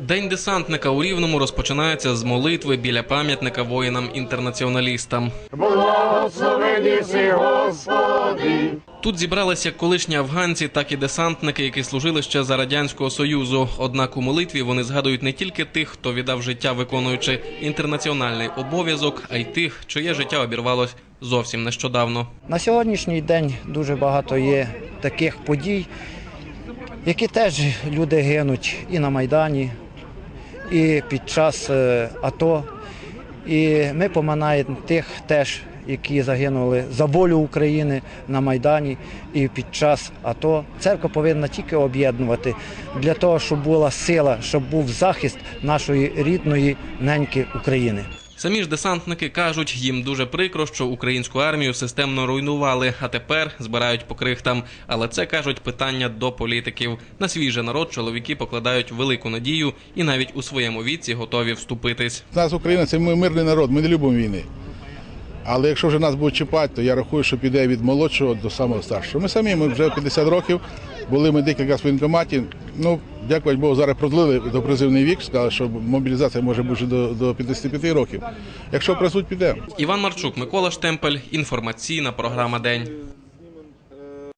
День десантника у Рівному розпочинається з молитви біля пам'ятника воїнам-інтернаціоналістам. Благословені си, Господи. Тут зібралися як колишні афганці, так і десантники, які служили ще за радянського союзу. Однак у молитві вони згадують не тільки тих, хто віддав життя, виконуючи інтернаціональний обов'язок, а й тих, чиє життя обірвалось зовсім нещодавно. На сьогоднішній день дуже багато є таких подій, які теж люди гинуть і на Майдані, і під час е, АТО. І ми поминаємо тих теж, які загинули за волю України на Майдані і під час АТО. Церква повинна тільки об'єднувати для того, щоб була сила, щоб був захист нашої рідної неньки України. Самі ж десантники кажуть, їм дуже прикро, що українську армію системно руйнували, а тепер збирають по крихтам. Але це кажуть питання до політиків. На свій же народ чоловіки покладають велику надію і навіть у своєму віці готові вступитись. Нас Україна це мирний народ, ми не любимо війни. Але якщо вже нас будуть чіпати, то я рахую, що піде від молодшого до самого старшого. Ми самі ми вже 50 років, були ми декілька в воєнкоматі. Ну, дякувати Богу, зараз продлили до призивний вік, сказали, що мобілізація може бути до, до 55 років. Якщо присуть, піде. Іван Марчук, Микола Штемпель. Інформаційна програма День.